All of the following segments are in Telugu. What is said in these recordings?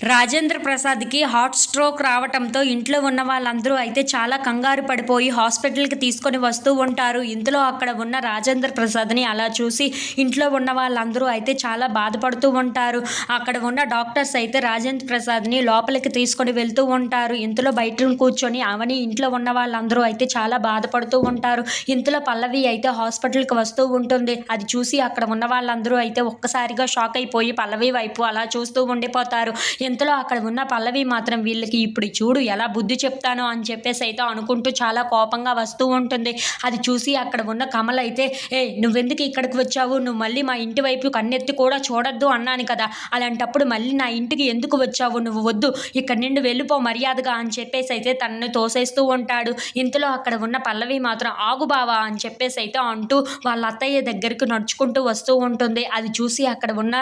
రాజేంద్ర ప్రసాద్కి హార్ట్ స్ట్రోక్ రావటంతో ఇంట్లో ఉన్న వాళ్ళందరూ అయితే చాలా కంగారు పడిపోయి హాస్పిటల్కి తీసుకొని వస్తూ ఉంటారు. ఇంతలో అక్కడ ఉన్న రాజేంద్ర ప్రసాద్ని అలా చూసి ఇంట్లో ఉన్న వాళ్ళందరూ అయితే చాలా బాధపడుతూ ఉంటారు. అక్కడ ఉన్న డాక్టర్స్ అయితే రాజేంద్ర ప్రసాద్ని లోపలికి తీసుకొని వెళ్తూ ఉంటారు. ఇంతలో బయట కూర్చొని అవని ఇంట్లో ఉన్న వాళ్ళందరూ అయితే చాలా బాధపడుతూ ఉంటారు. ఇంతలో పల్లవి అయితే హాస్పిటల్కి వస్తూ ఉంటుంది. అది చూసి అక్కడ ఉన్న వాళ్ళందరూ అయితే ఒక్కసారిగా షాక్ అయిపోయి పల్లవి వైపు అలా చూస్తూ ఉండిపోతారు. ఇంతలో అక్కడ ఉన్న పల్లవి మాత్రం వీళ్ళకి ఇప్పుడు చూడు ఎలా బుద్ధి చెప్తానో అని చెప్పేసి అయితే అనుకుంటూ చాలా కోపంగా వస్తూ ఉంటుంది. అది చూసి అక్కడ ఉన్న కమల్ అయితే ఏ నువ్వెందుకు ఇక్కడికి వచ్చావు? నువ్వు మళ్ళీ మా ఇంటి వైపు కన్నెత్తి కూడా చూడొద్దు అన్నాను కదా. అలాంటప్పుడు మళ్ళీ నా ఇంటికి ఎందుకు వచ్చావు? నువ్వు వద్దు. ఇక్కడ నుండి వెళ్ళిపో మర్యాదగా అని చెప్పేసి అయితే తనని తోసేస్తూ ఉంటాడు. ఇంతలో అక్కడ ఉన్న పల్లవి మాత్రం ఆగు బావా అని చెప్పేసి అయితే అంటూ వాళ్ళ అత్తయ్య దగ్గరికి నడుచుకుంటూ వస్తూ ఉంటుంది. అది చూసి అక్కడ ఉన్న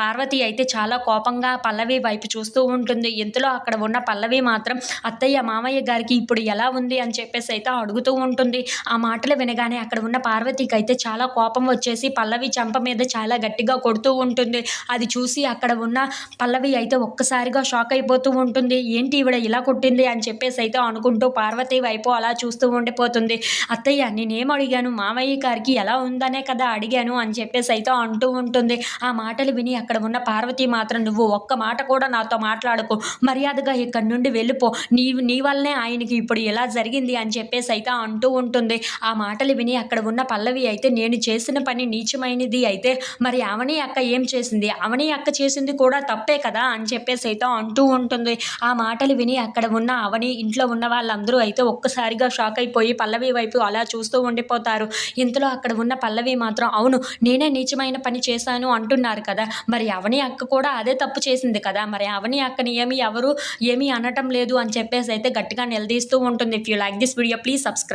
పార్వతి అయితే చాలా కోపంగా పల్లవి వైపు చూస్తూ ఉంటుంది. ఇంతలో అక్కడ ఉన్న పల్లవి మాత్రం అత్తయ్య మామయ్య గారికి ఇప్పుడు ఎలా ఉంది? అని చెప్పేసి అయితే అడుగుతూ ఉంటుంది. ఆ మాటలు వినగానే అక్కడ ఉన్న పార్వతికి అయితే చాలా కోపం వచ్చేసి పల్లవి చంప మీద చాలా గట్టిగా కొడుతూ ఉంటుంది. అది చూసి అక్కడ ఉన్న పల్లవి అయితే ఒక్కసారిగా షాక్ అయిపోతూ ఉంటుంది. ఏంటి ఈవిడ ఇలా కొట్టింది? అని చెప్పేసి అయితే అనుకుంటూ పార్వతి వైపు అలా చూస్తూ ఉండిపోతుంది. అత్తయ్య నేనేం అడిగాను? మామయ్య గారికి ఎలా ఉందనే కదా అడిగాను అని చెప్పేసి అయితే అంటూ ఉంటుంది. ఆ మాటలు విని అక్కడ ఉన్న పార్వతి మాత్రం నువ్వు ఒక్క మాట కూడా కూడా నాతో మాట్లాడకు. మర్యాదగా ఇక్కడి నుండి వెళ్ళిపో. నీ నీ వల్లనే ఆయనకి ఇప్పుడు ఇలా జరిగింది అని చెప్పేసి అయితే అంటూ ఉంటుంది. ఆ మాటలు విని అక్కడ ఉన్న పల్లవి అయితే నేను చేసిన పని నీచమైనది అయితే మరి అవని అక్క ఏం చేసింది? అవని అక్క చేసింది కూడా తప్పే కదా అని చెప్పేసి అయితే అంటూ ఉంటుంది. ఆ మాటలు విని అక్కడ ఉన్న అవని ఇంట్లో ఉన్న వాళ్ళందరూ అయితే ఒక్కసారిగా షాక్ అయిపోయి పల్లవి వైపు అలా చూస్తూ ఉండిపోతారు. ఇంతలో అక్కడ ఉన్న పల్లవి మాత్రం అవును నేనే నీచమైన పని చేశాను అంటున్నారు కదా. మరి అవని అక్క కూడా అదే తప్పు చేసింది కదా. మరి అవని అక్కని ఏమి ఎవరు ఏమీ అనటం లేదు అని చెప్పేసి అయితే గట్టిగా నిలదీస్తూ ఉంటుంది. If you like this video please subscribe